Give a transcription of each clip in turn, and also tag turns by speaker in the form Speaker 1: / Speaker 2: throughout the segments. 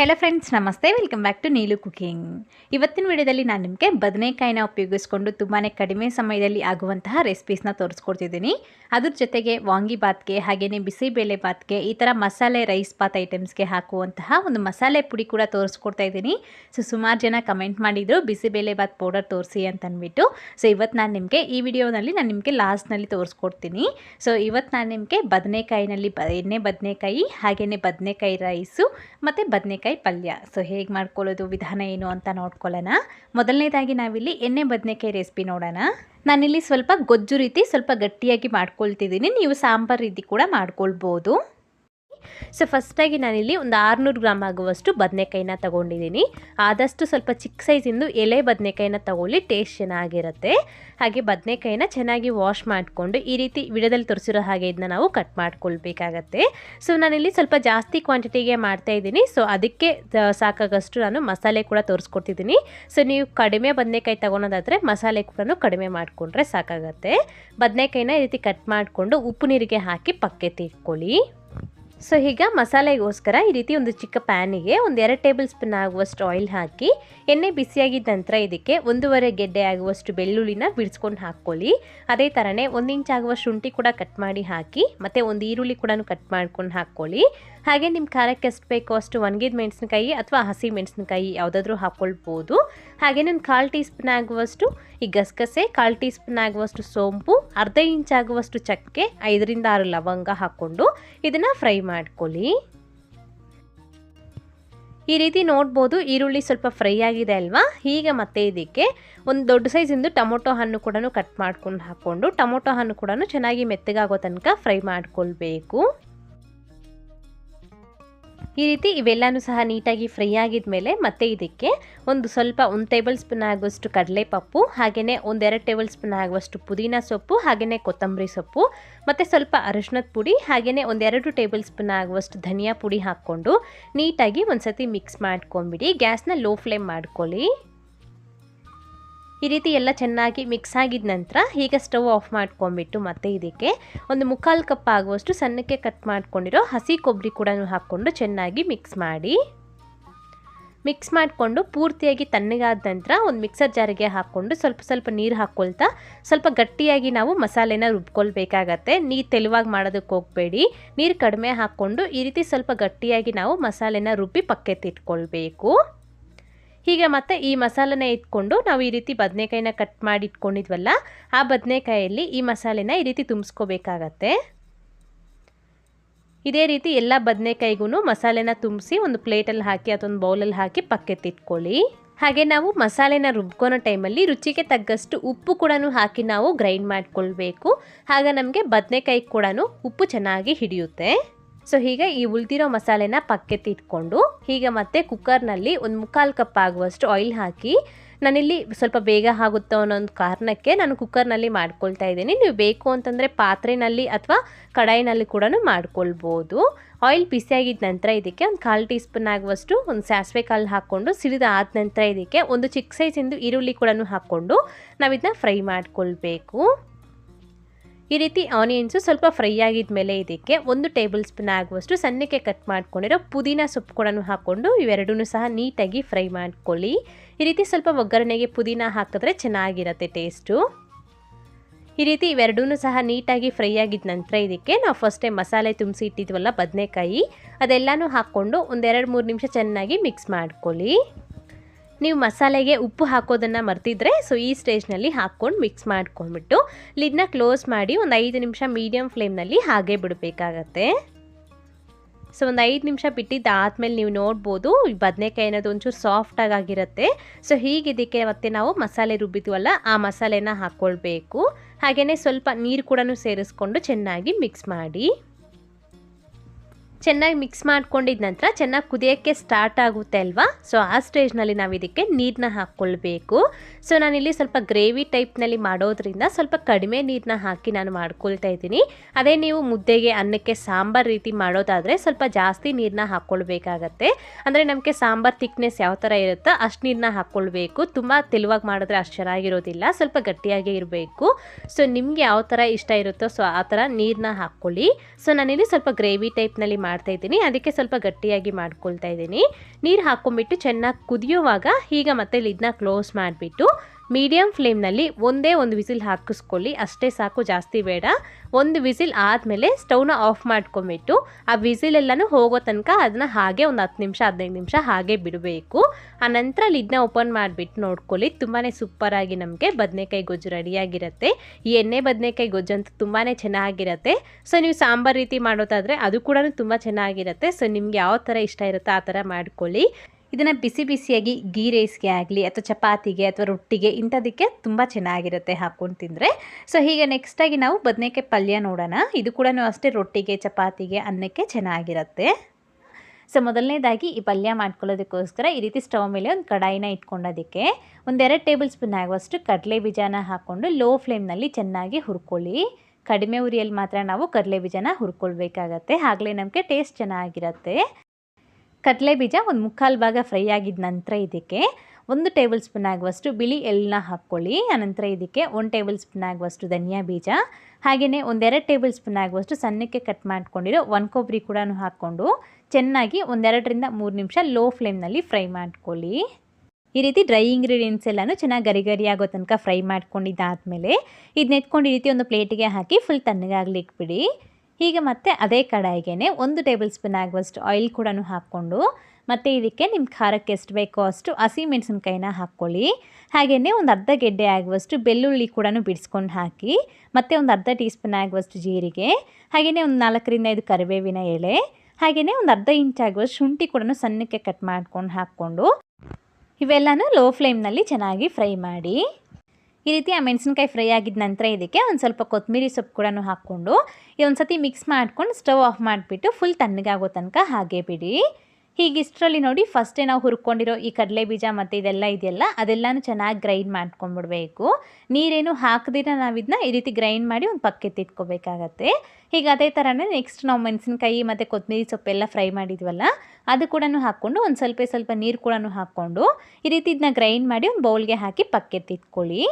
Speaker 1: Hello friends ನಮಸ್ತೆ. Welcome back to Neelu cooking ಇವತ್ತಿನ ವಿಡಿಯೋದಲ್ಲಿ ನಾನು ನಿಮಗೆ ಬದನೆಕಾಯಿನ ಉಪಯೋಗಿಸ್ಕೊಂಡು ತುಂಬಾ ಕಡಿಮೆ ಸಮಯದಲ್ಲಿ ಆಗುವಂತಹ ರೆಸಿಪೀಸ್ನ ತೋರಿಸ್ಕೊಡ್ತಿದ್ದೀನಿ. ಅದ್ರ ಜೊತೆಗೆ ವಾಂಗಿ ಬಾತ್ಗೆ ಹಾಗೆಯೇ ಬಿಸಿಬೇಳೆ ಬಾತ್ಗೆ ಈ ಥರ ಮಸಾಲೆ ರೈಸ್ ಬಾತ್ ಐಟಮ್ಸ್ಗೆ ಹಾಕುವಂತಹ ಒಂದು ಮಸಾಲೆ ಪುಡಿ ಕೂಡ ತೋರಿಸ್ಕೊಡ್ತಾ ಇದ್ದೀನಿ. ಸೊ ಸುಮಾರು ಜನ ಕಮೆಂಟ್ ಮಾಡಿದರು, ಬಿಸಿಬೇಳೆ ಬಾತ್ ಪೌಡರ್ ತೋರಿಸಿ ಅಂತ ಅಂದ್ಬಿಟ್ಟು. ಸೊ ಇವತ್ತು ನಾನು ನಿಮಗೆ ಈ ವಿಡಿಯೋನಲ್ಲಿ ನಾನು ನಿಮಗೆ ಲಾಸ್ಟ್ನಲ್ಲಿ ತೋರಿಸ್ಕೊಡ್ತೀನಿ. ಸೊ ಇವತ್ತು ನಾನು ನಿಮಗೆ ಬದನೆಕಾಯಿನಲ್ಲಿ ಬ, ಎಣ್ಣೆ ಬದನೆಕಾಯಿ ಹಾಗೆಯೇ ಬದನೆಕಾಯಿ ರೈಸು ಮತ್ತು ಬದನೆಕಾಯಿ ಪಲ್ಯ. ಸೊ ಹೇಗೆ ಮಾಡ್ಕೊಳ್ಳೋದು, ವಿಧಾನ ಏನು ಅಂತ ನೋಡ್ಕೊಳ್ಳೋಣ. ಮೊದಲನೇದಾಗಿ ನಾವಿಲ್ಲಿ ಎಣ್ಣೆ ಬದನೆಕಾಯಿ ರೆಸಿಪಿ ನೋಡೋಣ. ನಾನಿಲ್ಲಿ ಸ್ವಲ್ಪ ಗೊಜ್ಜು ರೀತಿ ಸ್ವಲ್ಪ ಗಟ್ಟಿಯಾಗಿ ಮಾಡ್ಕೊಳ್ತಿದ್ದೀನಿ. ನೀವು ಸಾಂಬಾರು ರೀತಿ ಕೂಡ ಮಾಡ್ಕೊಳ್ಬೋದು. ಸೊ ಫಸ್ಟಾಗಿ ನಾನಿಲ್ಲಿ ಒಂದು ಆರುನೂರು ಗ್ರಾಮ್ ಆಗುವಷ್ಟು ಬದನೆಕಾಯಿನ ತೊಗೊಂಡಿದ್ದೀನಿ. ಆದಷ್ಟು ಸ್ವಲ್ಪ ಚಿಕ್ಕ ಸೈಜಿಂದು ಎಲೆ ಬದನೆಕಾಯಿನ ತಗೊಳ್ಳಿ ಟೇಸ್ಟ್ ಚೆನ್ನಾಗಿರುತ್ತೆ. ಹಾಗೆ ಬದನೆಕಾಯಿನ ಚೆನ್ನಾಗಿ ವಾಶ್ ಮಾಡಿಕೊಂಡು ಈ ರೀತಿ ವಿಡದಲ್ಲಿ ತೋರಿಸಿರೋ ಹಾಗೆ ಇದನ್ನ ನಾವು ಕಟ್ ಮಾಡ್ಕೊಳ್ಬೇಕಾಗತ್ತೆ. ಸೊ ನಾನಿಲ್ಲಿ ಸ್ವಲ್ಪ ಜಾಸ್ತಿ ಕ್ವಾಂಟಿಟಿಗೆ ಮಾಡ್ತಾ ಇದ್ದೀನಿ. ಸೊ ಅದಕ್ಕೆ ಸಾಕಾಗಷ್ಟು ನಾನು ಮಸಾಲೆ ಕೂಡ ತೋರಿಸ್ಕೊಡ್ತಿದ್ದೀನಿ. ಸೊ ನೀವು ಕಡಿಮೆ ಬದನೆಕಾಯಿ ತೊಗೊಳೋದಾದರೆ ಮಸಾಲೆ ಕೂಡ ಕಡಿಮೆ ಮಾಡಿಕೊಂಡ್ರೆ ಸಾಕಾಗತ್ತೆ. ಬದನೆಕಾಯಿನ ಈ ರೀತಿ ಕಟ್ ಮಾಡಿಕೊಂಡು ಉಪ್ಪು ನೀರಿಗೆ ಹಾಕಿ ಪಕ್ಕೆ ತಿಟ್ಕೊಳ್ಳಿ ಸೊ ಈಗ ಮಸಾಲೆಗೋಸ್ಕರ ಈ ರೀತಿ ಒಂದು ಚಿಕ್ಕ ಪ್ಯಾನಿಗೆ ಒಂದು ಎರಡು ಟೇಬಲ್ ಸ್ಪೂನ್ ಆಗುವಷ್ಟು ಆಯಿಲ್ ಹಾಕಿ, ಎಣ್ಣೆ ಬಿಸಿಯಾಗಿದ್ದ ನಂತರ ಇದಕ್ಕೆ ಒಂದೂವರೆ ಗೆಡ್ಡೆ ಆಗುವಷ್ಟು ಬೆಳ್ಳುಳ್ಳಿನ ಬಿಡಿಸ್ಕೊಂಡು ಹಾಕ್ಕೊಳ್ಳಿ. ಅದೇ ಥರನೇ ಒಂದು ಇಂಚ್ ಆಗುವ ಶುಂಠಿ ಕೂಡ ಕಟ್ ಮಾಡಿ ಹಾಕಿ, ಮತ್ತು ಒಂದು ಈರುಳ್ಳಿ ಕೂಡ ಕಟ್ ಮಾಡ್ಕೊಂಡು ಹಾಕ್ಕೊಳ್ಳಿ. ಹಾಗೆ ನಿಮ್ಮ ಖಾರಕ್ಕೆ ಎಷ್ಟು ಬೇಕೋ ಅಷ್ಟು ಒಣಗಿದ ಮೆಣಸಿನಕಾಯಿ ಅಥವಾ ಹಸಿ ಮೆಣಸಿನಕಾಯಿ ಯಾವುದಾದ್ರೂ ಹಾಕ್ಕೊಳ್ಬೋದು ಹಾಗೆ ನಿಮ್ಮ ಕಾಲು ಟೀ ಸ್ಪೂನ್ ಆಗುವಷ್ಟು ಈ ಗಸಗಸೆ, ಕಾಲು ಟೀ ಸ್ಪೂನ್ ಆಗುವಷ್ಟು ಸೋಂಪು, ಅರ್ಧ ಇಂಚ್ ಆಗುವಷ್ಟು ಚಕ್ಕೆ, ಐದರಿಂದ ಆರು ಲವಂಗ ಹಾಕ್ಕೊಂಡು ಇದನ್ನು ಫ್ರೈ ಮಾಡ್ಕೊಳ್ಳಿ. ಈ ರೀತಿ ನೋಡ್ಬೋದು ಈರುಳ್ಳಿ ಸ್ವಲ್ಪ ಫ್ರೈ ಆಗಿದೆ ಅಲ್ವಾ? ಈಗ ಮತ್ತೆ ಇದಕ್ಕೆ ಒಂದು ದೊಡ್ಡ ಸೈಜಿಂದು ಟೊಮೊಟೊ ಹಣ್ಣು ಕೂಡ ಕಟ್ ಮಾಡ್ಕೊಂಡು ಹಾಕ್ಕೊಂಡು ಟೊಮೊಟೊ ಹಣ್ಣು ಕೂಡ ಚೆನ್ನಾಗಿ ಮೆತ್ತಗಾಗೋ ತನಕ ಫ್ರೈ ಮಾಡ್ಕೊಳ್ಬೇಕು. ಈ ರೀತಿ ಇವೆಲ್ಲನೂ ಸಹ ನೀಟಾಗಿ ಫ್ರೈ ಆಗಿದ ಮೇಲೆ ಮತ್ತೆ ಇದಕ್ಕೆ ಒಂದು ಸ್ವಲ್ಪ ಒಂದು ಟೇಬಲ್ ಸ್ಪೂನ್ ಆಗುವಷ್ಟು ಕಡಲೆಪಪ್ಪು ಹಾಗೆಯೇ ಒಂದೆರಡು ಟೇಬಲ್ ಸ್ಪೂನ್ ಆಗುವಷ್ಟು ಪುದೀನ ಸೊಪ್ಪು ಹಾಗೆಯೇ ಕೊತ್ತಂಬರಿ ಸೊಪ್ಪು, ಮತ್ತು ಸ್ವಲ್ಪ ಅರಶಿನದ ಪುಡಿ ಹಾಗೆಯೇ ಒಂದೆರಡು ಟೇಬಲ್ ಸ್ಪೂನ್ ಆಗುವಷ್ಟು ಧನಿಯಾ ಪುಡಿ ಹಾಕ್ಕೊಂಡು ನೀಟಾಗಿ ಒಂದು ಸತಿ ಮಿಕ್ಸ್ ಮಾಡ್ಕೊಂಬಿಡಿ ಗ್ಯಾಸ್ನ ಲೋ ಫ್ಲೇಮ್ ಮಾಡ್ಕೊಳ್ಳಿ. ಈ ರೀತಿ ಎಲ್ಲ ಚೆನ್ನಾಗಿ ಮಿಕ್ಸ್ ಆಗಿದ ನಂತರ ಈಗ ಸ್ಟವ್ ಆಫ್ ಮಾಡ್ಕೊಂಬಿಟ್ಟು ಮತ್ತೆ ಇದಕ್ಕೆ ಒಂದು ಮುಕ್ಕಾಲು ಕಪ್ ಆಗುವಷ್ಟು ಸಣ್ಣಕ್ಕೆ ಕಟ್ ಮಾಡ್ಕೊಂಡಿರೋ ಹಸಿ ಕೊಬ್ಬರಿ ಕೂಡ ಹಾಕ್ಕೊಂಡು ಚೆನ್ನಾಗಿ ಮಿಕ್ಸ್ ಮಾಡಿ. ಮಿಕ್ಸ್ ಮಾಡಿಕೊಂಡು ಪೂರ್ತಿಯಾಗಿ ತಣ್ಣಗಾದ ನಂತರ ಒಂದು ಮಿಕ್ಸರ್ ಜಾರಿಗೆ ಹಾಕ್ಕೊಂಡು ಸ್ವಲ್ಪ ಸ್ವಲ್ಪ ನೀರು ಹಾಕ್ಕೊಳ್ತಾ ಸ್ವಲ್ಪ ಗಟ್ಟಿಯಾಗಿ ನಾವು ಮಸಾಲೆನ ರುಬ್ಕೊಳ್ಬೇಕಾಗತ್ತೆ. ನೀರು ತೆಳುವಾಗಿ ಮಾಡೋದಕ್ಕೆ ಹೋಗಬೇಡಿ. ನೀರು ಕಡಿಮೆ ಹಾಕ್ಕೊಂಡು ಈ ರೀತಿ ಸ್ವಲ್ಪ ಗಟ್ಟಿಯಾಗಿ ನಾವು ಮಸಾಲೆನ ರುಬ್ಬಿ ಪಕ್ಕೆತ್ತಿಟ್ಕೊಳ್ಬೇಕು. ಹೀಗೆ ಮತ್ತೆ ಈ ಮಸಾಲೆನ ಇಟ್ಕೊಂಡು ನಾವು ಈ ರೀತಿ ಬದನೆಕಾಯಿನ ಕಟ್ ಮಾಡಿ ಇಟ್ಕೊಂಡಿದ್ವಲ್ಲ ಆ ಬದನೆಕಾಯಲ್ಲಿ ಈ ಮಸಾಲೆನ ಈ ರೀತಿ ತುಂಬಿಸ್ಕೋಬೇಕಾಗತ್ತೆ. ಇದೇ ರೀತಿ ಎಲ್ಲ ಬದನೆಕಾಯಿಗೂ ಮಸಾಲೆನ ತುಂಬಿಸಿ ಒಂದು ಪ್ಲೇಟಲ್ಲಿ ಹಾಕಿ ಅದೊಂದು ಬೌಲಲ್ಲಿ ಹಾಕಿ ಪಕ್ಕೆತ್ತಿಟ್ಕೊಳ್ಳಿ. ಹಾಗೆ ನಾವು ಮಸಾಲೆನ ರುಬ್ಕೊನೋ ಟೈಮಲ್ಲಿ ರುಚಿಗೆ ತಗ್ಗಷ್ಟು ಉಪ್ಪು ಕೂಡ ಹಾಕಿ ನಾವು ಗ್ರೈಂಡ್ ಮಾಡಿಕೊಳ್ಬೇಕು. ಆಗ ನಮಗೆ ಬದನೆಕಾಯಿ ಕೂಡ ಉಪ್ಪು ಚೆನ್ನಾಗಿ ಹಿಡಿಯುತ್ತೆ. ಸೊ ಹೀಗೆ ಈ ಉಳಿದಿರೋ ಮಸಾಲೆನ ಪಕ್ಕೆತ್ತಿಟ್ಕೊಂಡು ಹೀಗೆ ಮತ್ತೆ ಕುಕ್ಕರ್ನಲ್ಲಿ ಒಂದು ಮುಕ್ಕಾಲು ಕಪ್ ಆಗುವಷ್ಟು ಆಯಿಲ್ ಹಾಕಿ ನಾನಿಲ್ಲಿ ಸ್ವಲ್ಪ ಬೇಗ ಆಗುತ್ತೋ ಅನ್ನೋ ಒಂದು ಕಾರಣಕ್ಕೆ ನಾನು ಕುಕ್ಕರ್ನಲ್ಲಿ ಮಾಡ್ಕೊಳ್ತಾ ಇದ್ದೀನಿ. ನೀವು ಬೇಕು ಅಂತಂದರೆ ಪಾತ್ರೆನಲ್ಲಿ ಅಥವಾ ಕಡಾಯಿನಲ್ಲಿ ಕೂಡ ಮಾಡ್ಕೊಳ್ಬೋದು. ಆಯಿಲ್ ಬಿಸಿಯಾಗಿದ್ದ ನಂತರ ಇದಕ್ಕೆ ಒಂದು ಕಾಲು ಟೀ ಸ್ಪೂನ್ ಆಗುವಷ್ಟು ಒಂದು ಸಾಸಿವೆ ಕಾಳು ಹಾಕ್ಕೊಂಡು ಸಿಡಿದ ಆದ ನಂತರ ಇದಕ್ಕೆ ಒಂದು ಚಿಕ್ಕ ಸೈಜಿಂದು ಈರುಳ್ಳಿ ಕೂಡ ಹಾಕ್ಕೊಂಡು ನಾವಿದನ್ನ ಫ್ರೈ ಮಾಡ್ಕೊಳ್ಬೇಕು. ಈ ರೀತಿ ಆನಿಯನ್ಸು ಸ್ವಲ್ಪ ಫ್ರೈ ಆಗಿದ ಮೇಲೆ ಇದಕ್ಕೆ ಒಂದು ಟೇಬಲ್ ಸ್ಪೂನ್ ಆಗುವಷ್ಟು ಸಣ್ಣಕ್ಕೆ ಕಟ್ ಮಾಡ್ಕೊಂಡಿರೋ ಪುದೀನ ಸೊಪ್ಪು ಕೂಡ ಹಾಕ್ಕೊಂಡು ಇವೆರಡೂ ಸಹ ನೀಟಾಗಿ ಫ್ರೈ ಮಾಡ್ಕೊಳ್ಳಿ. ಈ ರೀತಿ ಸ್ವಲ್ಪ ಒಗ್ಗರಣೆಗೆ ಪುದೀನ ಹಾಕಿದ್ರೆ ಚೆನ್ನಾಗಿರುತ್ತೆ ಟೇಸ್ಟು. ಈ ರೀತಿ ಇವೆರಡೂ ಸಹ ನೀಟಾಗಿ ಫ್ರೈ ಆಗಿದ ನಂತರ ಇದಕ್ಕೆ ನಾವು ಫಸ್ಟೇ ಮಸಾಲೆ ತುಂಬಿಸಿ ಇಟ್ಟಿದ್ವಲ್ಲ ಬದನೆಕಾಯಿ, ಅದೆಲ್ಲನೂ ಹಾಕ್ಕೊಂಡು ಒಂದೆರಡು ಮೂರು ನಿಮಿಷ ಚೆನ್ನಾಗಿ ಮಿಕ್ಸ್ ಮಾಡ್ಕೊಳ್ಳಿ. ನೀವು ಮಸಾಲೆಗೆ ಉಪ್ಪು ಹಾಕೋದನ್ನು ಮರ್ತಿದ್ರೆ ಸೊ ಈ ಸ್ಟೇಜ್ನಲ್ಲಿ ಹಾಕ್ಕೊಂಡು ಮಿಕ್ಸ್ ಮಾಡ್ಕೊಂಡ್ಬಿಟ್ಟು ಲಿಡ್ನ ಕ್ಲೋಸ್ ಮಾಡಿ ಒಂದು ಐದು ನಿಮಿಷ ಮೀಡಿಯಮ್ ಫ್ಲೇಮ್ನಲ್ಲಿ ಹಾಗೆ ಬಿಡಬೇಕಾಗತ್ತೆ. ಸೊ ಒಂದು ಐದು ನಿಮಿಷ ಬಿಟ್ಟಿದ್ದಾದಮೇಲೆ ನೀವು ನೋಡ್ಬೋದು ಬದನೆಕಾಯಿ ಅನ್ನೋದು ಒಂಚೂರು ಸಾಫ್ಟಾಗಿ ಆಗಿರುತ್ತೆ ಸೊ ಹೀಗೆ ಮತ್ತೆ ನಾವು ಮಸಾಲೆ ರುಬ್ಬಿದ್ವಲ್ಲ ಆ ಮಸಾಲೆನ ಹಾಕ್ಕೊಳ್ಬೇಕು ಹಾಗೆಯೇ ಸ್ವಲ್ಪ ನೀರು ಕೂಡ ಸೇರಿಸ್ಕೊಂಡು ಚೆನ್ನಾಗಿ ಮಿಕ್ಸ್ ಮಾಡಿ. ಚೆನ್ನಾಗಿ ಮಿಕ್ಸ್ ಮಾಡ್ಕೊಂಡಿದ ನಂತರ ಚೆನ್ನಾಗಿ ಕುದಿಯೋಕ್ಕೆ ಸ್ಟಾರ್ಟ್ ಆಗುತ್ತೆ ಅಲ್ವಾ? ಸೊ ಆ ಸ್ಟೇಜ್ನಲ್ಲಿ ನಾವು ಇದಕ್ಕೆ ನೀರನ್ನ ಹಾಕ್ಕೊಳ್ಬೇಕು ಸೊ ನಾನಿಲ್ಲಿ ಸ್ವಲ್ಪ ಗ್ರೇವಿ ಟೈಪ್ನಲ್ಲಿ ಮಾಡೋದ್ರಿಂದ ಸ್ವಲ್ಪ ಕಡಿಮೆ ನೀರನ್ನ ಹಾಕಿ ನಾನು ಮಾಡ್ಕೊಳ್ತಾ ಇದ್ದೀನಿ. ಅದೇ ನೀವು ಮುದ್ದೆಗೆ ಅನ್ನಕ್ಕೆ ಸಾಂಬಾರು ರೀತಿ ಮಾಡೋದಾದರೆ ಸ್ವಲ್ಪ ಜಾಸ್ತಿ ನೀರನ್ನ ಹಾಕ್ಕೊಳ್ಬೇಕಾಗತ್ತೆ ಅಂದರೆ ನಮಗೆ ಸಾಂಬಾರು ತಿಕ್ನೆಸ್ ಯಾವ ಥರ ಇರುತ್ತೋ ಅಷ್ಟು ನೀರನ್ನ ಹಾಕ್ಕೊಳ್ಬೇಕು ತುಂಬ ತೆಳುವಾಗಿ ಮಾಡಿದ್ರೆ ಅಷ್ಟು ಚೆನ್ನಾಗಿರೋದಿಲ್ಲ, ಸ್ವಲ್ಪ ಗಟ್ಟಿಯಾಗೇ ಇರಬೇಕು. ಸೊ ನಿಮಗೆ ಯಾವ ಥರ ಇಷ್ಟ ಇರುತ್ತೋ ಸೊ ಆ ಥರ ನೀರನ್ನ ಹಾಕ್ಕೊಳ್ಳಿ ಸೊ ನಾನಿಲ್ಲಿ ಸ್ವಲ್ಪ ಗ್ರೇವಿ ಟೈಪ್ನಲ್ಲಿ
Speaker 2: ಮಾಡ್ತಾ ಇದ್ದೀನಿ. ಅದಕ್ಕೆ ಸ್ವಲ್ಪ ಗಟ್ಟಿಯಾಗಿ ಮಾಡ್ಕೊಳ್ತಾ ಇದ್ದೀನಿ. ನೀರು ಹಾಕ್ಕೊಂಬಿಟ್ಟು ಚೆನ್ನಾಗಿ ಕುದಿಯುವಾಗ ಈಗ ಮತ್ತೆ ಲಿಡ್ನ ಕ್ಲೋಸ್ ಮಾಡಿಬಿಟ್ಟು ಮೀಡಿಯಮ್ ಫ್ಲೇಮ್ನಲ್ಲಿ ಒಂದೇ ಒಂದು ವಿಸಿಲ್ ಹಾಕಿಸ್ಕೊಳ್ಳಿ. ಅಷ್ಟೇ ಸಾಕು, ಜಾಸ್ತಿ ಬೇಡ. ಒಂದು ವಿಸಿಲ್ ಆದಮೇಲೆ ಸ್ಟೌವ್ನ ಆಫ್ ಮಾಡ್ಕೊಂಬಿಟ್ಟು ಆ ವಿಸಿಲೆಲ್ಲನೂ ಹೋಗೋ ತನಕ ಅದನ್ನ ಹಾಗೆ ಒಂದು ಹತ್ತು ನಿಮಿಷ, ಹದಿನೈದು ನಿಮಿಷ ಹಾಗೆ ಬಿಡಬೇಕು. ಆನಂತರ ಲಿಡ್ನ ಓಪನ್ ಮಾಡಿಬಿಟ್ಟು ನೋಡ್ಕೊಳ್ಳಿ. ತುಂಬಾ ಸೂಪರಾಗಿ ನಮಗೆ ಬದನೆಕಾಯಿ ಗೊಜ್ಜು ರೆಡಿಯಾಗಿರುತ್ತೆ. ಈ ಎಣ್ಣೆ ಬದನೆಕಾಯಿ ಗೊಜ್ಜು ಅಂತೂ ತುಂಬಾ ಚೆನ್ನಾಗಿರುತ್ತೆ. ಸೊ, ನೀವು ಸಾಂಬಾರು ರೀತಿ ಮಾಡೋದಾದರೆ ಅದು ಕೂಡ ತುಂಬ ಚೆನ್ನಾಗಿರುತ್ತೆ. ಸೊ, ನಿಮ್ಗೆ ಯಾವ ಥರ ಇಷ್ಟ ಇರುತ್ತೋ ಆ ಥರ ಮಾಡ್ಕೊಳ್ಳಿ.
Speaker 1: ಇದನ್ನು ಬಿಸಿ ಬಿಸಿಯಾಗಿ ಗೀ ರೈಸ್ಗೆ ಆಗಲಿ ಅಥವಾ ಚಪಾತಿಗೆ ಅಥವಾ ರೊಟ್ಟಿಗೆ ಇಂಥದಕ್ಕೆ ತುಂಬ ಚೆನ್ನಾಗಿರುತ್ತೆ ಹಾಕ್ಕೊಂಡು ತಿಂದರೆ. ಸೊ ಹೀಗೆ ನೆಕ್ಸ್ಟಾಗಿ ನಾವು ಬದನೆಕಾಯಿ ಪಲ್ಯ ನೋಡೋಣ. ಇದು ಕೂಡ ಅಷ್ಟೇ ರೊಟ್ಟಿಗೆ, ಚಪಾತಿಗೆ, ಅನ್ನಕ್ಕೆ ಚೆನ್ನಾಗಿರುತ್ತೆ. ಸೊ ಮೊದಲನೇದಾಗಿ ಈ ಪಲ್ಯ ಮಾಡ್ಕೊಳ್ಳೋದಕ್ಕೋಸ್ಕರ ಈ ರೀತಿ ಸ್ಟವ್ ಮೇಲೆ ಒಂದು ಕಡಾಯಿನ ಇಟ್ಕೊಂಡೋದಕ್ಕೆ ಒಂದೆರಡು ಟೇಬಲ್ ಸ್ಪೂನ್ ಆಗುವಷ್ಟು ಕಡಲೆ ಬೀಜನ ಹಾಕ್ಕೊಂಡು ಲೋ ಫ್ಲೇಮ್ನಲ್ಲಿ ಚೆನ್ನಾಗಿ ಹುರ್ಕೊಳ್ಳಿ. ಕಡಿಮೆ ಉರಿಯಲ್ಲಿ ಮಾತ್ರ ನಾವು ಕಡಲೆ ಬೀಜನ ಹುರ್ಕೊಳ್ಬೇಕಾಗತ್ತೆ. ಆಗಲೇ ನಮಗೆ ಟೇಸ್ಟ್ ಚೆನ್ನಾಗಿರುತ್ತೆ. ಕಡಲೆ ಬೀಜ ಒಂದು ಮುಕ್ಕಾಲು ಭಾಗ ಫ್ರೈ ಆಗಿದ ನಂತರ ಇದಕ್ಕೆ ಒಂದು ಟೇಬಲ್ ಸ್ಪೂನ್ ಆಗುವಷ್ಟು ಬಿಳಿ ಎಳ್ಳನ್ನ ಹಾಕ್ಕೊಳ್ಳಿ. ಆನಂತರ ಇದಕ್ಕೆ ಒಂದು ಟೇಬಲ್ ಸ್ಪೂನ್ ಆಗುವಷ್ಟು ಧನಿಯಾ ಬೀಜ ಹಾಗೆಯೇ ಒಂದೆರಡು ಟೇಬಲ್ ಸ್ಪೂನ್ ಆಗುವಷ್ಟು ಸಣ್ಣಕ್ಕೆ ಕಟ್ ಮಾಡ್ಕೊಂಡಿರೋ ಒನ್ ಕೊಬ್ಬರಿ ಕೂಡ ಹಾಕ್ಕೊಂಡು ಚೆನ್ನಾಗಿ ಒಂದೆರಡರಿಂದ ಮೂರು ನಿಮಿಷ ಲೋ ಫ್ಲೇಮ್ನಲ್ಲಿ ಫ್ರೈ ಮಾಡ್ಕೊಳ್ಳಿ. ಈ ರೀತಿ ಡ್ರೈ ಇಂಗ್ರೀಡಿಯೆಂಟ್ಸ್ ಎಲ್ಲನೂ ಚೆನ್ನಾಗಿ ಗರಿ ಗರಿ ಆಗೋ ತನಕ ಫ್ರೈ ಮಾಡ್ಕೊಂಡಿದ್ದಾದಮೇಲೆ ಇದನ್ನ ಎತ್ಕೊಂಡು ಈ ರೀತಿ ಒಂದು ಪ್ಲೇಟಿಗೆ ಹಾಕಿ ಫುಲ್ ತಣ್ಣಗಾಗಲಿ ಬಿಡಿ ಈಗ ಮತ್ತೆ ಅದೇ ಕಡಾಯಿಗೆ ಒಂದು ಟೇಬಲ್ ಸ್ಪೂನ್ ಆಗುವಷ್ಟು ಆಯಿಲ್ ಕೂಡ ಹಾಕ್ಕೊಂಡು ಮತ್ತು ಇದಕ್ಕೆ ನಿಮ್ಮ ಖಾರಕ್ಕೆ ಎಷ್ಟು ಬೇಕೋ ಅಷ್ಟು ಹಸಿ ಮೆಣಸಿನಕಾಯಿನ ಹಾಕ್ಕೊಳ್ಳಿ. ಹಾಗೆಯೇ ಒಂದು ಅರ್ಧ ಗೆಡ್ಡೆ ಆಗುವಷ್ಟು ಬೆಳ್ಳುಳ್ಳಿ ಕೂಡ ಬಿಡಿಸ್ಕೊಂಡು ಹಾಕಿ ಮತ್ತು ಒಂದು ಅರ್ಧ ಟೀ ಸ್ಪೂನ್ ಆಗುವಷ್ಟು ಜೀರಿಗೆ, ಹಾಗೆಯೇ ಒಂದು ನಾಲ್ಕರಿಂದ ಐದು ಕರಿಬೇವಿನ ಎಲೆ ಹಾಗೆಯೇ ಒಂದು ಅರ್ಧ ಇಂಚ್ ಆಗುವಷ್ಟು ಶುಂಠಿ ಕೂಡ ಸಣ್ಣಕ್ಕೆ ಕಟ್ ಮಾಡ್ಕೊಂಡು ಹಾಕ್ಕೊಂಡು ಇವೆಲ್ಲನೂ ಲೋ ಫ್ಲೇಮ್ನಲ್ಲಿ ಚೆನ್ನಾಗಿ ಫ್ರೈ ಮಾಡಿ. ಈ ರೀತಿ ಆ ಮೆಣಸಿನ್ಕಾಯಿ ಫ್ರೈ ಆಗಿದ ನಂತರ ಇದಕ್ಕೆ ಒಂದು ಸ್ವಲ್ಪ ಕೊತ್ತಂಬರಿ ಸೊಪ್ಪು ಕೂಡ ಹಾಕ್ಕೊಂಡು ಒಂದು ಸತಿ ಮಿಕ್ಸ್ ಮಾಡ್ಕೊಂಡು ಸ್ಟವ್ ಆಫ್ ಮಾಡಿಬಿಟ್ಟು ಫುಲ್ ತಣ್ಣಗಾಗೋ ತನಕ ಹಾಗೆ ಬಿಡಿ. ಹೀಗೆ ಇಷ್ಟರಲ್ಲಿ ನೋಡಿ ಫಸ್ಟೇ ನಾವು ಹುರ್ಕೊಂಡಿರೋ ಈ ಕಡಲೆ ಬೀಜ ಮತ್ತು ಇದೆಲ್ಲ ಇದೆಯಲ್ಲ, ಅದೆಲ್ಲನೂ ಚೆನ್ನಾಗಿ ಗ್ರೈಂಡ್ ಮಾಡ್ಕೊಂಡ್ಬಿಡ್ಬೇಕು ನೀರೇನು ಹಾಕದಿರ ನಾವು ಇದನ್ನ ಈ ರೀತಿ ಗ್ರೈಂಡ್ ಮಾಡಿ ಒಂದು ಪಕ್ಕೆತ್ತಿಟ್ಕೋಬೇಕಾಗತ್ತೆ ಹೀಗೆ ಅದೇ ಥರನೇ ನೆಕ್ಸ್ಟ್ ನಾವು ಮೆಣಸಿನ್ಕಾಯಿ ಮತ್ತು ಕೊತ್ತಂಬರಿ ಸೊಪ್ಪೆಲ್ಲ ಫ್ರೈ ಮಾಡಿದ್ವಲ್ಲ, ಅದು ಕೂಡ ಹಾಕ್ಕೊಂಡು ಒಂದು ಸ್ವಲ್ಪ ಸ್ವಲ್ಪ ನೀರು ಕೂಡ ಹಾಕ್ಕೊಂಡು ಈ ರೀತಿ ಇದನ್ನ ಗ್ರೈಂಡ್ ಮಾಡಿ ಒಂದು ಬೌಲ್ಗೆ ಹಾಕಿ ಪಕ್ಕೆ ತಿಟ್ಕೊಳ್ಳಿ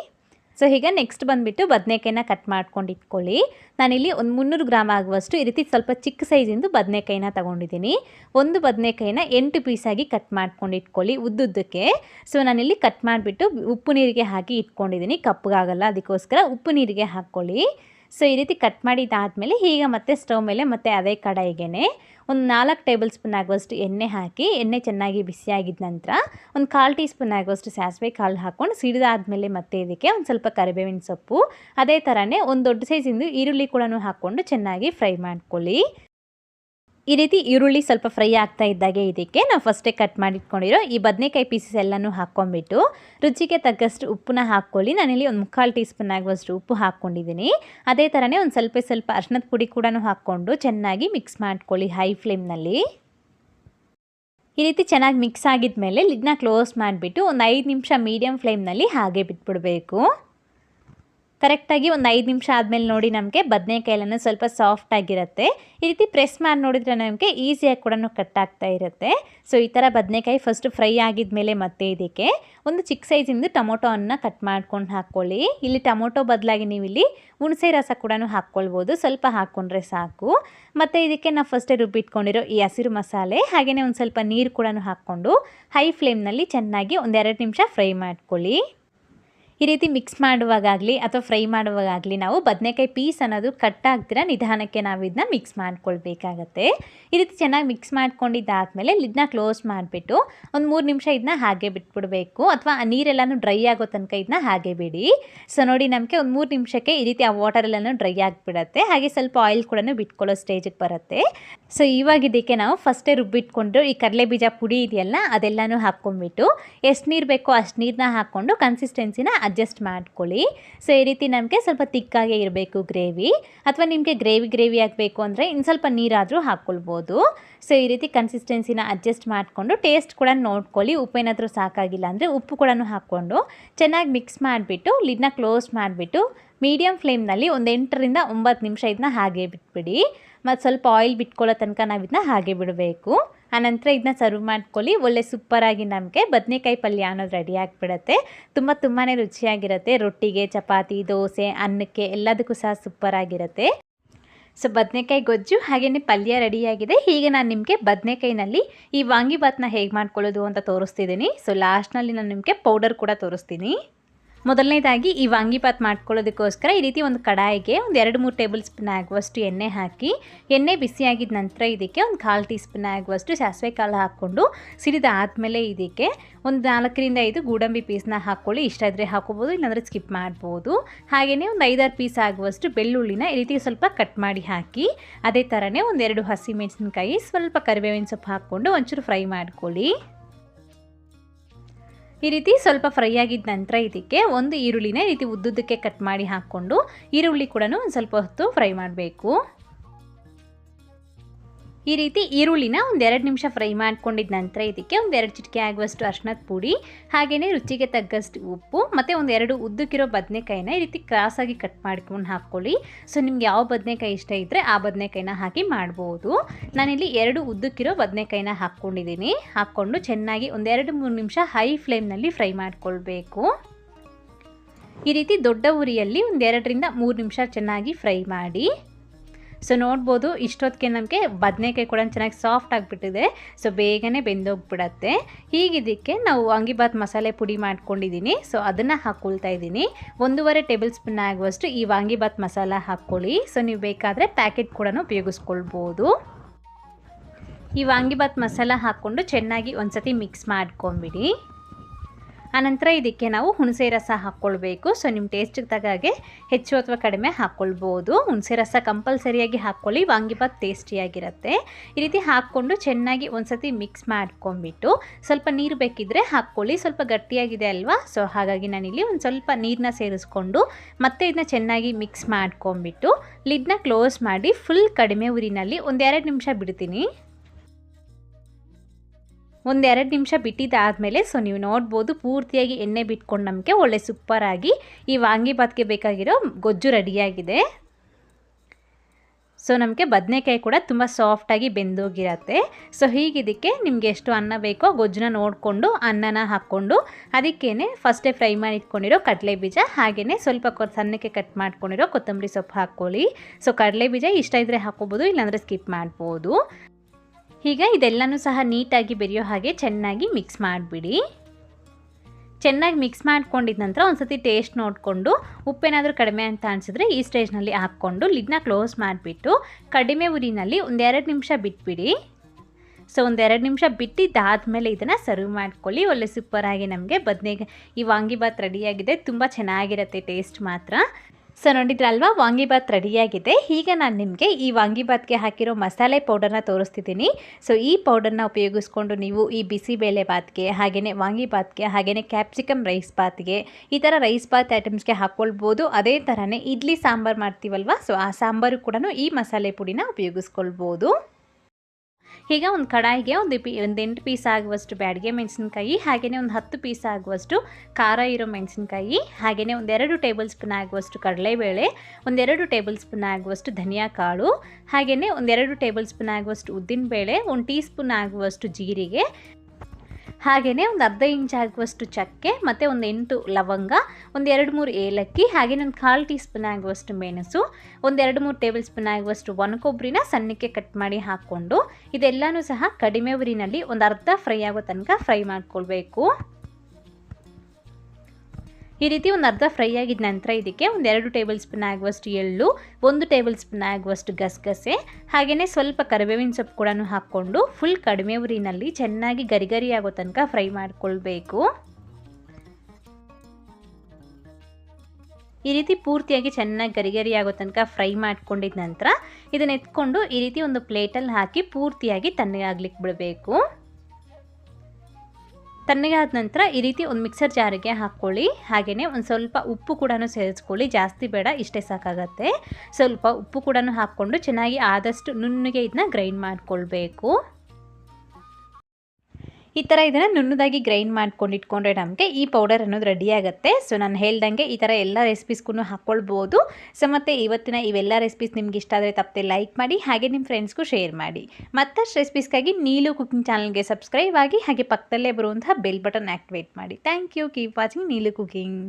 Speaker 1: ಸೊ ಈಗ ನೆಕ್ಸ್ಟ್ ಬಂದುಬಿಟ್ಟು ಬದನೆಕಾಯಿನ ಕಟ್ ಮಾಡ್ಕೊಂಡು ಇಟ್ಕೊಳ್ಳಿ. ನಾನಿಲ್ಲಿ ಒಂದು ಮುನ್ನೂರು ಗ್ರಾಮ್ ಆಗುವಷ್ಟು ಈ ರೀತಿ ಸ್ವಲ್ಪ ಚಿಕ್ಕ ಸೈಜಿಂದು ಬದನೆಕಾಯಿನ ತೊಗೊಂಡಿದ್ದೀನಿ. ಒಂದು ಬದನೆಕಾಯಿನ ಎಂಟು ಪೀಸಾಗಿ ಕಟ್ ಮಾಡ್ಕೊಂಡು ಇಟ್ಕೊಳ್ಳಿ ಉದ್ದುದ್ದಕ್ಕೆ. ಸೊ ನಾನಿಲ್ಲಿ ಕಟ್ ಮಾಡಿಬಿಟ್ಟು ಉಪ್ಪು ನೀರಿಗೆ ಹಾಕಿ ಇಟ್ಕೊಂಡಿದ್ದೀನಿ. ಕಪ್ಪಗಾಗಲ್ಲ ಅದಕ್ಕೋಸ್ಕರ ಉಪ್ಪು ನೀರಿಗೆ ಹಾಕ್ಕೊಳ್ಳಿ. ಸೊ ಈ ರೀತಿ ಕಟ್ ಮಾಡಿದ್ದಾದಮೇಲೆ ಈಗ ಮತ್ತೆ ಸ್ಟವ್ ಮೇಲೆ ಮತ್ತೆ ಅದೇ ಕಡಾಯಿಗೆ ಒಂದು ನಾಲ್ಕು ಟೇಬಲ್ ಸ್ಪೂನ್ ಆಗುವಷ್ಟು ಎಣ್ಣೆ ಹಾಕಿ, ಎಣ್ಣೆ ಚೆನ್ನಾಗಿ ಬಿಸಿಯಾಗಿದ್ದ ನಂತರ ಒಂದು ಕಾಲು ಟೀ ಸ್ಪೂನ್ ಆಗುವಷ್ಟು ಸಾಸಿವೆ ಕಾಳು ಹಾಕ್ಕೊಂಡು ಸಿಡಿದಾದಮೇಲೆ ಮತ್ತೆ ಇದಕ್ಕೆ ಒಂದು ಸ್ವಲ್ಪ ಕರಿಬೇವಿನ ಸೊಪ್ಪು, ಅದೇ ಥರನೇ ಒಂದು ದೊಡ್ಡ ಸೈಜಿಂದು ಈರುಳ್ಳಿ ಕೂಡ ಹಾಕ್ಕೊಂಡು ಚೆನ್ನಾಗಿ ಫ್ರೈ ಮಾಡ್ಕೊಳ್ಳಿ. ಈ ರೀತಿ ಈರುಳ್ಳಿ ಸ್ವಲ್ಪ ಫ್ರೈ ಆಗ್ತಾ ಇದ್ದಾಗೆ ಇದಕ್ಕೆ ನಾವು ಫಸ್ಟೇ ಕಟ್ ಮಾಡಿಟ್ಕೊಂಡಿರೋ ಈ ಬದನೆಕಾಯಿ ಪೀಸಸ್ ಎಲ್ಲನೂ ಹಾಕ್ಕೊಂಡ್ಬಿಟ್ಟು ರುಚಿಗೆ ತಕ್ಕಷ್ಟು ಉಪ್ಪನ್ನ ಹಾಕ್ಕೊಳ್ಳಿ. ನಾನಿಲ್ಲಿ ಒಂದು ಮುಕ್ಕಾಲು ಟೀ ಸ್ಪೂನ್ ಆಗುವಷ್ಟು ಉಪ್ಪು ಹಾಕ್ಕೊಂಡಿದ್ದೀನಿ. ಅದೇ ಥರನೇ ಒಂದು ಸ್ವಲ್ಪ ಸ್ವಲ್ಪ ಅರ್ಶನದ ಪುಡಿ ಕೂಡ ಹಾಕ್ಕೊಂಡು ಚೆನ್ನಾಗಿ ಮಿಕ್ಸ್ ಮಾಡ್ಕೊಳ್ಳಿ ಹೈ ಫ್ಲೇಮ್ನಲ್ಲಿ ಈ ರೀತಿ ಚೆನ್ನಾಗಿ ಮಿಕ್ಸ್ ಆಗಿದ ಮೇಲೆ ಲಿಡ್ನ ಕ್ಲೋಸ್ ಮಾಡಿಬಿಟ್ಟು ಒಂದು ಐದು ನಿಮಿಷ ಮೀಡಿಯಮ್ ಫ್ಲೇಮ್ನಲ್ಲಿ ಹಾಗೆ ಬಿಟ್ಬಿಡಬೇಕು. ಕರೆಕ್ಟಾಗಿ ಒಂದು ಐದು ನಿಮಿಷ ಆದಮೇಲೆ ನೋಡಿ ನಮಗೆ ಬದನೆಕಾಯಿಲನ್ನು ಸ್ವಲ್ಪ ಸಾಫ್ಟ್ ಆಗಿರುತ್ತೆ. ಈ ರೀತಿ ಪ್ರೆಸ್ ಮಾಡಿ ನೋಡಿದರೆ ನಮಗೆ ಈಸಿಯಾಗಿ ಕೂಡ ಕಟ್ ಆಗ್ತಾ ಇರುತ್ತೆ. ಸೊ ಈ ಥರ ಬದನೆಕಾಯಿ ಫಸ್ಟು ಫ್ರೈ ಆಗಿದ ಮೇಲೆ ಮತ್ತೆ ಇದಕ್ಕೆ ಒಂದು ಚಿಕ್ಕ ಸೈಜಿಂದು ಟೊಮೊಟೊವನ್ನು ಕಟ್ ಮಾಡ್ಕೊಂಡು ಹಾಕ್ಕೊಳ್ಳಿ. ಇಲ್ಲಿ ಟೊಮೊಟೊ ಬದಲಾಗಿ ನೀವು ಇಲ್ಲಿ ಹುಣಸೆ ರಸ ಕೂಡ ಹಾಕ್ಕೊಳ್ಬೋದು. ಸ್ವಲ್ಪ ಹಾಕ್ಕೊಂಡ್ರೆ ಸಾಕು. ಮತ್ತು ಇದಕ್ಕೆ ನಾವು ಫಸ್ಟೇ ರುಬ್ಬಿಟ್ಕೊಂಡಿರೋ ಈ ಹಸಿರು ಮಸಾಲೆ ಹಾಗೆಯೇ ಒಂದು ಸ್ವಲ್ಪ ನೀರು ಕೂಡ ಹಾಕ್ಕೊಂಡು ಹೈ ಫ್ಲೇಮ್ನಲ್ಲಿ ಚೆನ್ನಾಗಿ ಒಂದೆರಡು ನಿಮಿಷ ಫ್ರೈ ಮಾಡ್ಕೊಳ್ಳಿ. ಈ ರೀತಿ ಮಿಕ್ಸ್ ಮಾಡುವಾಗಲಿ ಅಥವಾ ಫ್ರೈ ಮಾಡುವಾಗಲಿ ನಾವು ಬದನೆಕಾಯಿ ಪೀಸ್ ಅನ್ನೋದು ಕಟ್ ಆಗ್ತಿರ ನಿಧಾನಕ್ಕೆ ನಾವು ಇದನ್ನ ಮಿಕ್ಸ್ ಮಾಡ್ಕೊಳ್ಬೇಕಾಗತ್ತೆ. ಈ ರೀತಿ ಚೆನ್ನಾಗಿ ಮಿಕ್ಸ್ ಮಾಡ್ಕೊಂಡಿದ್ದಾದ್ಮೇಲೆ ಇದನ್ನ ಕ್ಲೋಸ್ ಮಾಡಿಬಿಟ್ಟು ಒಂದು ಮೂರು ನಿಮಿಷ ಇದನ್ನ ಹಾಗೆ ಬಿಟ್ಬಿಡಬೇಕು. ಅಥವಾ ನೀರೆಲ್ಲನೂ ಡ್ರೈ ಆಗೋ ತನಕ ಇದನ್ನ ಹಾಗೆ ಬಿಡಿ. ಸೊ ನೋಡಿ ನಮಗೆ ಒಂದು ಮೂರು ನಿಮಿಷಕ್ಕೆ ಈ ರೀತಿ ಆ ವಾಟರೆಲ್ಲನೂ ಡ್ರೈ ಆಗಿಬಿಡತ್ತೆ. ಹಾಗೆ ಸ್ವಲ್ಪ ಆಯಿಲ್ ಕೂಡ ಬಿಟ್ಕೊಳ್ಳೋ ಸ್ಟೇಜಿಗೆ ಬರುತ್ತೆ. ಸೊ ಇವಾಗ ಇದಕ್ಕೆ ನಾವು ಫಸ್ಟೇ ರುಬ್ಬಿಟ್ಕೊಂಡು ಈ ಕಡಲೆ ಬೀಜ ಪುಡಿ ಇದೆಯಲ್ಲ ಅದೆಲ್ಲನೂ ಹಾಕ್ಕೊಂಡ್ಬಿಟ್ಟು ಎಷ್ಟು ನೀರು ಬೇಕೋ ಅಷ್ಟು ನೀರನ್ನ ಹಾಕ್ಕೊಂಡು ಕನ್ಸಿಸ್ಟೆನ್ಸಿನ ಅಡ್ಜಸ್ಟ್ ಮಾಡ್ಕೊಳ್ಳಿ. ಸೊ ಈ ರೀತಿ ನಮಗೆ ಸ್ವಲ್ಪ ತಿಕ್ಕಾಗೆ ಇರಬೇಕು ಗ್ರೇವಿ. ಅಥವಾ ನಿಮಗೆ ಗ್ರೇವಿ ಗ್ರೇವಿ ಆಗಬೇಕು ಅಂದರೆ ಇನ್ನು ಸ್ವಲ್ಪ ನೀರಾದರೂ ಹಾಕ್ಕೊಳ್ಬೋದು. ಸೊ ಈ ರೀತಿ ಕನ್ಸಿಸ್ಟೆನ್ಸಿನ ಅಡ್ಜಸ್ಟ್ ಮಾಡಿಕೊಂಡು ಟೇಸ್ಟ್ ಕೂಡ ನೋಡ್ಕೊಳ್ಳಿ. ಉಪ್ಪೇನಾದರೂ ಸಾಕಾಗಿಲ್ಲ ಅಂದರೆ ಉಪ್ಪು ಕೂಡ ಹಾಕ್ಕೊಂಡು ಚೆನ್ನಾಗಿ ಮಿಕ್ಸ್ ಮಾಡಿಬಿಟ್ಟು ಲಿಡ್ನ ಕ್ಲೋಸ್ ಮಾಡಿಬಿಟ್ಟು ಮೀಡಿಯಮ್ ಫ್ಲೇಮ್ನಲ್ಲಿ ಒಂದು ಎಂಟರಿಂದ ಒಂಬತ್ತು ನಿಮಿಷ ಇದನ್ನ ಹಾಗೆ ಬಿಟ್ಬಿಡಿ. ಮತ್ತು ಸ್ವಲ್ಪ ಆಯಿಲ್ ಬಿಟ್ಕೊಳ್ಳೋ ತನಕ ನಾವು ಇದನ್ನ ಹಾಗೆ ಬಿಡಬೇಕು. ಆನಂತರ ಇದನ್ನ ಸರ್ವ್ ಮಾಡ್ಕೊಳ್ಳಿ. ಒಳ್ಳೆ ಸೂಪರಾಗಿ ನಮಗೆ ಬದನೆಕಾಯಿ ಪಲ್ಯ ಅನ್ನೋದು ರೆಡಿ ಆಗಿಬಿಡತ್ತೆ. ತುಂಬ ತುಂಬಾ ರುಚಿಯಾಗಿರುತ್ತೆ. ರೊಟ್ಟಿಗೆ, ಚಪಾತಿ, ದೋಸೆ, ಅನ್ನಕ್ಕೆ ಎಲ್ಲದಕ್ಕೂ ಸಹ ಸೂಪರಾಗಿರುತ್ತೆ ಸೊ ಬದನೆಕಾಯಿ ಗೊಜ್ಜು ಹಾಗೆಯೇ ಪಲ್ಯ ರೆಡಿಯಾಗಿದೆ ಈಗ ನಾನು ನಿಮಗೆ ಬದನೆಕಾಯಿನಲ್ಲಿ ಈ ವಾಂಗಿಬಾತ್ನ ಹೇಗೆ ಮಾಡ್ಕೊಳ್ಳೋದು ಅಂತ ತೋರಿಸ್ತಿದ್ದೀನಿ ಸೊ ಲಾಸ್ಟ್ನಲ್ಲಿ ನಾನು ನಿಮಗೆ ಪೌಡರ್ ಕೂಡ ತೋರಿಸ್ತೀನಿ. ಮೊದಲನೇದಾಗಿ ಈ ವಾಂಗಿಭಾತ್ ಮಾಡ್ಕೊಳ್ಳೋದಕ್ಕೋಸ್ಕರ ಈ ರೀತಿ ಒಂದು ಕಡಾಯಿಗೆ ಒಂದು ಎರಡು ಮೂರು ಟೇಬಲ್ ಸ್ಪೂನ್ ಆಗುವಷ್ಟು ಎಣ್ಣೆ ಹಾಕಿ, ಎಣ್ಣೆ ಬಿಸಿಯಾಗಿದ್ದ ನಂತರ ಇದಕ್ಕೆ ಒಂದು ಕಾಲು ಟೀ ಸ್ಪೂನ್ ಆಗುವಷ್ಟು ಸಾಸಿವೆ ಕಾಳು ಹಾಕ್ಕೊಂಡು ಸಿಡಿದಾದಮೇಲೆ ಇದಕ್ಕೆ ಒಂದು ನಾಲ್ಕರಿಂದ ಐದು ಗೋಡಂಬಿ ಪೀಸ್ನ ಹಾಕ್ಕೊಳ್ಳಿ. ಇಷ್ಟ ಇದ್ದರೆ ಹಾಕೋಬೋದು, ಇಲ್ಲಾಂದರೆ ಸ್ಕಿಪ್ ಮಾಡ್ಬೋದು. ಹಾಗೆಯೇ ಒಂದು ಐದಾರು ಪೀಸ್ ಆಗುವಷ್ಟು ಬೆಳ್ಳುಳ್ಳಿನ ಈ ರೀತಿ ಸ್ವಲ್ಪ ಕಟ್ ಮಾಡಿ ಹಾಕಿ, ಅದೇ ಥರನೇ ಒಂದೆರಡು ಹಸಿಮೆಣಸಿನಕಾಯಿ ಸ್ವಲ್ಪ ಕರಿಬೇವಿನ ಸೊಪ್ಪು ಹಾಕ್ಕೊಂಡು ಒಂಚೂರು ಫ್ರೈ ಮಾಡ್ಕೊಳ್ಳಿ. ಈ ರೀತಿ ಸ್ವಲ್ಪ ಫ್ರೈ ಆಗಿದ ನಂತರ ಇದಕ್ಕೆ ಒಂದು ಈರುಳ್ಳಿನೇ ರೀತಿ ಉದ್ದುದ್ದಕ್ಕೆ ಕಟ್ ಮಾಡಿ ಹಾಕ್ಕೊಂಡು ಈರುಳ್ಳಿ ಕೂಡ ಒಂದು ಸ್ವಲ್ಪ ಹೊತ್ತು ಫ್ರೈ ಮಾಡಬೇಕು. ಈ ರೀತಿ ಈರುಳ್ಳಿನ ಒಂದೆರಡು ನಿಮಿಷ ಫ್ರೈ ಮಾಡ್ಕೊಂಡಿದ್ದ ನಂತರ ಇದಕ್ಕೆ ಒಂದೆರಡು ಚಿಟಿಕೆ ಆಗುವಷ್ಟು ಅರ್ಶಿನದ ಪುಡಿ ಹಾಗೆಯೇ ರುಚಿಗೆ ತಗ್ಗಷ್ಟು ಉಪ್ಪು, ಮತ್ತು ಒಂದೆರಡು ಉದ್ದಕ್ಕಿರೋ ಬದನೆಕಾಯಿನ ಈ ರೀತಿ ಕ್ರಾಸಾಗಿ ಕಟ್ ಮಾಡ್ಕೊಂಡು ಹಾಕ್ಕೊಳ್ಳಿ. ಸೊ ನಿಮ್ಗೆ ಯಾವ ಬದನೆಕಾಯಿ ಇಷ್ಟ ಇದ್ದರೆ ಆ ಬದನೆಕಾಯಿನ ಹಾಕಿ ಮಾಡ್ಬೋದು. ನಾನಿಲ್ಲಿ ಎರಡು ಉದ್ದಕ್ಕಿರೋ ಬದನೆಕಾಯಿನ ಹಾಕ್ಕೊಂಡಿದ್ದೀನಿ. ಹಾಕ್ಕೊಂಡು ಚೆನ್ನಾಗಿ ಒಂದೆರಡು ಮೂರು ನಿಮಿಷ ಹೈ ಫ್ಲೇಮ್ನಲ್ಲಿ ಫ್ರೈ ಮಾಡ್ಕೊಳ್ಬೇಕು. ಈ ರೀತಿ ದೊಡ್ಡ ಉರಿಯಲ್ಲಿ ಒಂದೆರಡರಿಂದ ಮೂರು ನಿಮಿಷ ಚೆನ್ನಾಗಿ ಫ್ರೈ ಮಾಡಿ. ಸೊ ನೋಡ್ಬೋದು, ಇಷ್ಟೊತ್ತಿಗೆ ನಮಗೆ ಬದನೆಕಾಯಿ ಕೂಡ ಚೆನ್ನಾಗಿ ಸಾಫ್ಟ್ ಆಗಿಬಿಟ್ಟಿದೆ. ಸೊ ಬೇಗನೆ ಬೆಂದೋಗ್ಬಿಡತ್ತೆ. ಹೀಗಿದ್ದಕ್ಕೆ ನಾವು ವಾಂಗಿಬಾತ್ ಮಸಾಲೆ ಪುಡಿ ಮಾಡ್ಕೊಂಡಿದ್ದೀನಿ ಸೊ ಅದನ್ನು ಹಾಕ್ಕೊಳ್ತಾ ಇದ್ದೀನಿ ಒಂದೂವರೆ ಟೇಬಲ್ ಸ್ಪೂನ್ ಆಗುವಷ್ಟು ಈ ವಾಂಗಿಬಾತ್ ಮಸಾಲ ಹಾಕ್ಕೊಳ್ಳಿ. ಸೊ ನೀವು ಬೇಕಾದರೆ ಪ್ಯಾಕೆಟ್ ಕೂಡ ಉಪಯೋಗಿಸ್ಕೊಳ್ಬೋದು. ಈ ವಾಂಗಿಬಾತ್ ಮಸಾಲ ಹಾಕ್ಕೊಂಡು ಚೆನ್ನಾಗಿ ಒಂದ್ಸತಿ ಮಿಕ್ಸ್ ಮಾಡ್ಕೊಂಬಿಡಿ. ಆನಂತರ ಇದಕ್ಕೆ ನಾವು ಹುಣಸೆ ರಸ ಹಾಕ್ಕೊಳ್ಬೇಕು. ಸೊ ನಿಮ್ಮ ಟೇಸ್ಟಿಗೆ ತಗಾಗೆ ಹೆಚ್ಚು ಅಥವಾ ಕಡಿಮೆ ಹಾಕ್ಕೊಳ್ಬೋದು. ಹುಣಸೆ ರಸ ಕಂಪಲ್ಸರಿಯಾಗಿ ಹಾಕ್ಕೊಳ್ಳಿ. ವಾಂಗಿಬಾತ್ ಟೇಸ್ಟಿಯಾಗಿರುತ್ತೆ. ಈ ರೀತಿ ಹಾಕ್ಕೊಂಡು ಚೆನ್ನಾಗಿ ಒಂದ್ಸತಿ ಮಿಕ್ಸ್ ಮಾಡ್ಕೊಂಬಿಟ್ಟು ಸ್ವಲ್ಪ ನೀರು ಬೇಕಿದ್ದರೆ ಹಾಕ್ಕೊಳ್ಳಿ. ಸ್ವಲ್ಪ ಗಟ್ಟಿಯಾಗಿದೆ ಅಲ್ವಾ? ಸೊ ಹಾಗಾಗಿ ನಾನಿಲ್ಲಿ ಒಂದು ಸ್ವಲ್ಪ ನೀರನ್ನ ಸೇರಿಸ್ಕೊಂಡು ಮತ್ತೆ ಇದನ್ನ ಚೆನ್ನಾಗಿ ಮಿಕ್ಸ್ ಮಾಡ್ಕೊಂಬಿಟ್ಟು ಲಿಡ್ನ ಕ್ಲೋಸ್ ಮಾಡಿ ಫುಲ್ ಕಡಿಮೆ ಉರಿನಲ್ಲಿ ಒಂದೆರಡು ನಿಮಿಷ ಬಿಡ್ತೀನಿ. ಒಂದೆರಡು ನಿಮಿಷ ಬಿಟ್ಟಿದ್ದಾದಮೇಲೆ ಸೊ ನೀವು ನೋಡ್ಬೋದು, ಪೂರ್ತಿಯಾಗಿ ಎಣ್ಣೆ ಬಿಟ್ಕೊಂಡು ನಮಗೆ ಒಳ್ಳೆ ಸೂಪರಾಗಿ ಈ ವಾಂಗಿಬಾತ್ಗೆ ಬೇಕಾಗಿರೋ ಗೊಜ್ಜು ರೆಡಿಯಾಗಿದೆ ಸೊ ನಮಗೆ ಬದನೆಕಾಯಿ ಕೂಡ ತುಂಬ ಸಾಫ್ಟಾಗಿ ಬೆಂದೋಗಿರತ್ತೆ. ಸೊ ಹೀಗಿದ್ದಕ್ಕೆ ನಿಮಗೆ ಎಷ್ಟು ಅನ್ನ ಬೇಕೋ ಗೊಜ್ಜನ್ನ ನೋಡಿಕೊಂಡು, ಅನ್ನನ ಹಾಕ್ಕೊಂಡು ಅದಕ್ಕೇ ಫಸ್ಟೇ ಫ್ರೈ ಮಾಡಿ ಇಟ್ಕೊಂಡಿರೋ ಕಡಲೆ ಬೀಜ ಹಾಗೆಯೇ ಸ್ವಲ್ಪ ಸಣ್ಣಕ್ಕೆ ಕಟ್ ಮಾಡ್ಕೊಂಡಿರೋ ಕೊತ್ತಂಬರಿ ಸೊಪ್ಪು ಹಾಕ್ಕೊಳ್ಳಿ. ಸೊ ಕಡಲೆ ಬೀಜ ಇಷ್ಟ ಇದ್ದರೆ ಹಾಕ್ಕೋಬೋದು, ಇಲ್ಲಾಂದರೆ ಸ್ಕಿಪ್ ಮಾಡ್ಬೋದು. ಈಗ ಇದೆಲ್ಲನೂ ಸಹ ನೀಟಾಗಿ ಬೆರೆಯೋ ಹಾಗೆ ಚೆನ್ನಾಗಿ ಮಿಕ್ಸ್ ಮಾಡಿಬಿಡಿ. ಚೆನ್ನಾಗಿ ಮಿಕ್ಸ್ ಮಾಡ್ಕೊಂಡಿದ್ದ ನಂತರ ಒಂದು ಸತಿ ಟೇಸ್ಟ್ ನೋಡಿಕೊಂಡು ಉಪ್ಪೇನಾದರೂ ಕಡಿಮೆ ಅಂತ ಅನಿಸಿದ್ರೆ ಈ ಸ್ಟೇಜ್ನಲ್ಲಿ ಹಾಕ್ಕೊಂಡು ಲಿಡ್ನ ಕ್ಲೋಸ್ ಮಾಡಿಬಿಟ್ಟು ಕಡಿಮೆ ಉರಿನಲ್ಲಿ ಒಂದೆರಡು ನಿಮಿಷ ಬಿಟ್ಬಿಡಿ. ಸೊ ಒಂದೆರಡು ನಿಮಿಷ ಬಿಟ್ಟಿದ್ದಾದಮೇಲೆ ಇದನ್ನು ಸರ್ವ್ ಮಾಡ್ಕೊಳ್ಳಿ. ಒಳ್ಳೆ ಸೂಪರಾಗಿ ನಮಗೆ ಬದನೆಗೆ ಈ ವಾಂಗಿಬಾತ್ ರೆಡಿಯಾಗಿದೆ ತುಂಬ ಚೆನ್ನಾಗಿರುತ್ತೆ ಟೇಸ್ಟ್ ಮಾತ್ರ. ಸೊ ನೋಡಿದ್ರಲ್ವಾ ವಾಂಗಿಬಾತ್ ರೆಡಿಯಾಗಿದೆ. ಈಗ ನಾನು ನಿಮಗೆ ಈ ವಾಂಗಿಬಾತ್ಗೆ ಹಾಕಿರೋ ಮಸಾಲೆ ಪೌಡರ್ನ ತೋರಿಸ್ತಿದ್ದೀನಿ. ಸೊ ಈ ಪೌಡರ್ನ ಉಪಯೋಗಿಸ್ಕೊಂಡು ನೀವು ಈ ಬಿಸಿಬೇಳೆ ಬಾತ್ಗೆ ಹಾಗೆಯೇ ವಾಂಗಿಬಾತ್ಗೆ ಹಾಗೆಯೇ ಕ್ಯಾಪ್ಸಿಕಮ್ ರೈಸ್ ಬಾತ್ಗೆ ಈ ಥರ ರೈಸ್ ಬಾತ್ ಐಟಮ್ಸ್ಗೆ ಹಾಕ್ಕೊಳ್ಬೋದು ಅದೇ ಥರನೇ ಇಡ್ಲಿ ಸಾಂಬಾರು ಮಾಡ್ತೀವಲ್ವ? ಸೊ ಆ ಸಾಂಬಾರು ಕೂಡ ಈ ಮಸಾಲೆ ಪುಡಿನ ಉಪಯೋಗಿಸ್ಕೊಳ್ಬೋದು. ಈಗ ಒಂದು ಕಡಾಯಿಗೆ ಒಂದು ಪೀ, ಒಂದು ಎಂಟು ಪೀಸ್ ಆಗುವಷ್ಟು ಬ್ಯಾಡಿಗೆ ಮೆಣಸಿನ್ಕಾಯಿ, ಹಾಗೆಯೇ ಒಂದು ಹತ್ತು ಪೀಸ್ ಆಗುವಷ್ಟು ಖಾರ ಇರೋ ಮೆಣಸಿನ್ಕಾಯಿ, ಹಾಗೆಯೇ ಒಂದೆರಡು ಟೇಬಲ್ ಸ್ಪೂನ್ ಆಗುವಷ್ಟು ಕಡಲೆಬೇಳೆ ಒಂದೆರಡು ಟೇಬಲ್ ಸ್ಪೂನ್ ಆಗುವಷ್ಟು ಧನಿಯಾ ಕಾಳು, ಹಾಗೆಯೇ ಒಂದೆರಡು ಟೇಬಲ್ ಸ್ಪೂನ್ ಆಗುವಷ್ಟು ಉದ್ದಿನಬೇಳೆ, ಒಂದು ಟೀ ಸ್ಪೂನ್ ಆಗುವಷ್ಟು ಜೀರಿಗೆ ಹಾಗೆಯೇ ಒಂದು ಅರ್ಧ ಇಂಚ್ ಆಗುವಷ್ಟು ಚಕ್ಕೆ, ಮತ್ತು ಒಂದು ಎಂಟು ಲವಂಗ, ಒಂದು ಎರಡು ಮೂರು ಏಲಕ್ಕಿ ಹಾಗೆಯೇ ಒಂದು ಕಾಲು ಟೀ ಸ್ಪೂನ್ ಆಗುವಷ್ಟು ಮೆಣಸು ಒಂದೆರಡು ಮೂರು ಟೇಬಲ್ ಸ್ಪೂನ್ ಆಗುವಷ್ಟು ಒಣಕೊಬ್ಬರಿನ ಸಣ್ಣಕ್ಕೆ ಕಟ್ ಮಾಡಿ ಹಾಕ್ಕೊಂಡು, ಇದೆಲ್ಲನೂ ಸಹ ಕಡಿಮೆ ಉರಿನಲ್ಲಿ ಒಂದು ಅರ್ಧ ಫ್ರೈ ಆಗೋ ತನಕ ಫ್ರೈ ಮಾಡ್ಕೊಳ್ಬೇಕು. ಈ ರೀತಿ ಒಂದು ಅರ್ಧ ಫ್ರೈ ಆಗಿದ ನಂತರ ಇದಕ್ಕೆ ಒಂದೆರಡು ಟೇಬಲ್ ಸ್ಪೂನ್ ಆಗುವಷ್ಟು ಎಳ್ಳು, ಒಂದು ಟೇಬಲ್ ಸ್ಪೂನ್ ಆಗುವಷ್ಟು ಗಸಗಸೆ, ಹಾಗೆಯೇ ಸ್ವಲ್ಪ ಕರಿಬೇವಿನ ಸೊಪ್ಪು ಕೂಡ ಹಾಕ್ಕೊಂಡು ಫುಲ್ ಕಡಿಮೆ ಉರಿನಲ್ಲಿ ಚೆನ್ನಾಗಿ ಗರಿಗರಿ ಆಗೋ ತನಕ ಫ್ರೈ ಮಾಡಿಕೊಳ್ಬೇಕು. ಈ ರೀತಿ ಪೂರ್ತಿಯಾಗಿ ಚೆನ್ನಾಗಿ ಗರಿಗರಿ ಆಗೋ ತನಕ ಫ್ರೈ ಮಾಡ್ಕೊಂಡಿದ ನಂತರ ಇದನ್ನ ಎತ್ಕೊಂಡು ಈ ರೀತಿ ಒಂದು ಪ್ಲೇಟಲ್ಲಿ ಹಾಕಿ ಪೂರ್ತಿಯಾಗಿ ತಣ್ಣಗಾಗ್ಲಿಕ್ಕೆ ಬಿಡಬೇಕು. ತಣ್ಣಗಾದ ನಂತರ ಈ ರೀತಿ ಒಂದು ಮಿಕ್ಸರ್ ಜಾರಿಗೆ ಹಾಕ್ಕೊಳ್ಳಿ. ಹಾಗೆಯೇ ಒಂದು ಸ್ವಲ್ಪ ಉಪ್ಪು ಕೂಡ ಸೇರಿಸ್ಕೊಳ್ಳಿ. ಜಾಸ್ತಿ ಬೇಡ, ಇಷ್ಟೇ ಸಾಕಾಗತ್ತೆ. ಸ್ವಲ್ಪ ಉಪ್ಪು ಕೂಡ ಹಾಕ್ಕೊಂಡು ಚೆನ್ನಾಗಿ ಆದಷ್ಟು ನುಣ್ಣಗೆ ಇದನ್ನ ಗ್ರೈಂಡ್ ಮಾಡ್ಕೊಳ್ಬೇಕು. ಈ ಥರ ಇದನ್ನು ನುಣ್ಣದಾಗಿ ಗ್ರೈಂಡ್ ಮಾಡ್ಕೊಂಡು ಇಟ್ಕೊಂಡ್ರೆ ನಮಗೆ ಈ ಪೌಡರ್ ಅನ್ನೋದು ರೆಡಿ ಆಗುತ್ತೆ. ಸೊ ನಾನು ಹೇಳ್ದಂಗೆ ಈ ಥರ ಎಲ್ಲ ರೆಸಿಪೀಸ್ಗೂ ಹಾಕ್ಕೊಳ್ಬೋದು ಸೊ ಮತ್ತು ಇವತ್ತಿನ ಇವೆಲ್ಲ ರೆಸಿಪೀಸ್ ನಿಮ್ಗೆ ಇಷ್ಟ ಆದರೆ ತಪ್ಪದೆ ಲೈಕ್ ಮಾಡಿ, ಹಾಗೆ ನಿಮ್ಮ ಫ್ರೆಂಡ್ಸ್ಗೂ ಶೇರ್ ಮಾಡಿ. ಮತ್ತಷ್ಟು ರೆಸಿಪೀಸ್ಗಾಗಿ ನೀಲು ಕುಕಿಂಗ್ ಚಾನಲ್ಗೆ ಸಬ್ಸ್ಕ್ರೈಬ್ ಆಗಿ, ಹಾಗೆ ಪಕ್ಕದಲ್ಲೇ ಬರುವಂತಹ ಬೆಲ್ ಬಟನ್ ಆ್ಯಕ್ಟಿವೇಟ್ ಮಾಡಿ. Thank you keep watching Neelu cooking